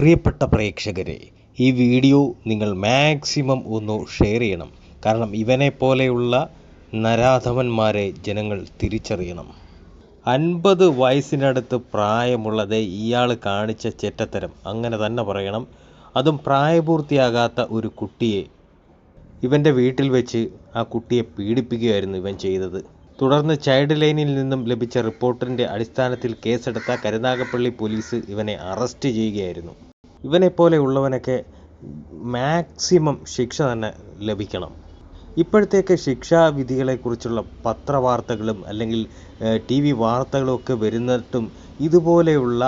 പ്രിയപ്പെട്ട പ്രേക്ഷകരെ ഈ വീഡിയോ നിങ്ങൾ മാക്സിമം ഒന്ന് ഷെയർ ചെയ്യണം. കാരണം ഇവനെ പോലെയുള്ള നരാധമന്മാരെ ജനങ്ങൾ തിരിച്ചറിയണം. അൻപത് വയസ്സിനടുത്ത് പ്രായമുള്ളത് ഇയാൾ കാണിച്ച ചെറ്റത്തരം. അങ്ങനെ തന്നെ പറയണം. അതും പ്രായപൂർത്തിയാകാത്ത ഒരു കുട്ടിയെ ഇവന്റെ വീട്ടിൽ വെച്ച് ആ കുട്ടിയെ പീഡിപ്പിക്കുകയായിരുന്നു ഇവൻ ചെയ്തത്. തുടർന്ന് ചൈൽഡ് ലൈനിൽ നിന്നും ലഭിച്ച റിപ്പോർട്ടിന്റെ അടിസ്ഥാനത്തിൽ കേസെടുത്ത കരുനാഗപ്പള്ളി പോലീസ് ഇവനെ അറസ്റ്റ് ചെയ്യുകയായിരുന്നു. ഇവനെപ്പോലെയുള്ളവനൊക്കെ മാക്സിമം ശിക്ഷ തന്നെ ലഭിക്കണം. ഇപ്പോഴത്തേക്ക് ശിക്ഷാവിധികളെക്കുറിച്ചുള്ള പത്രവാർത്തകളും അല്ലെങ്കിൽ ടി വി വാർത്തകളും ഒക്കെ വരുന്നിട്ടും ഇതുപോലെയുള്ള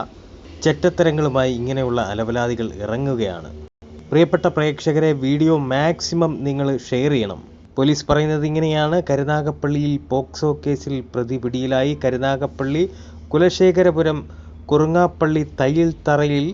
ചെറ്റത്തരങ്ങളുമായി ഇങ്ങനെയുള്ള അലവലാദികൾ ഇറങ്ങുകയാണ്. പ്രിയപ്പെട്ട പ്രേക്ഷകരെ വീഡിയോ മാക്സിമം നിങ്ങൾ ഷെയർ ചെയ്യണം. പോലീസ് പറയുന്നത് ഇങ്ങനെയാണ്. കരുനാഗപ്പള്ളിയിൽ പോക്സോ കേസിൽ പ്രതി പിടിയിലായി. കരുനാഗപ്പള്ളി കുലശേഖരപുരം കുറുങ്ങാപ്പള്ളി തയ്യിൽ തറയിൽ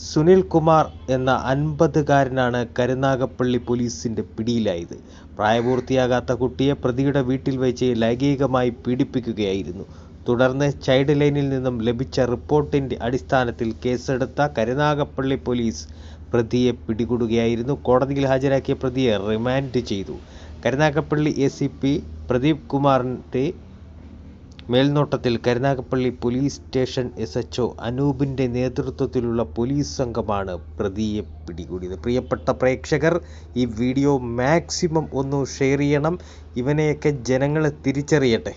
സുനിൽ കുമാർ എന്ന അൻപതുകാരനാണ് കരുനാഗപ്പള്ളി പോലീസിന്റെ പിടിയിലായത്. പ്രായപൂർത്തിയാകാത്ത കുട്ടിയെ പ്രതിയുടെ വീട്ടിൽ വെച്ച് ലൈംഗികമായി പീഡിപ്പിക്കുകയായിരുന്നു. തുടർന്ന് ചൈൽഡ് ലൈനിൽ നിന്നും ലഭിച്ച റിപ്പോർട്ടിന്റെ അടിസ്ഥാനത്തിൽ കേസെടുത്ത കരുനാഗപ്പള്ളി പോലീസ് പ്രതിയെ പിടികൂടുകയായിരുന്നു. കോടതിയിൽ ഹാജരാക്കിയ പ്രതിയെ റിമാൻഡ് ചെയ്തു. Karunagappally A C P Pradeep കുമാറിന്റെ മേൽനോട്ടത്തിൽ Karunagappally police station S H O അനൂപിന്റെ നേതൃത്വത്തിലുള്ള പോലീസ് സംഘമാണ് പ്രതിയെ പിടികൂടിയത്. പ്രിയപ്പെട്ട പ്രേക്ഷകർ ഈ വീഡിയോ മാക്സിമം ഒന്ന് ഷെയർ ചെയ്യണം. ഇവനെയൊക്കെ ജനങ്ങൾ തിരിച്ചറിയട്ടെ.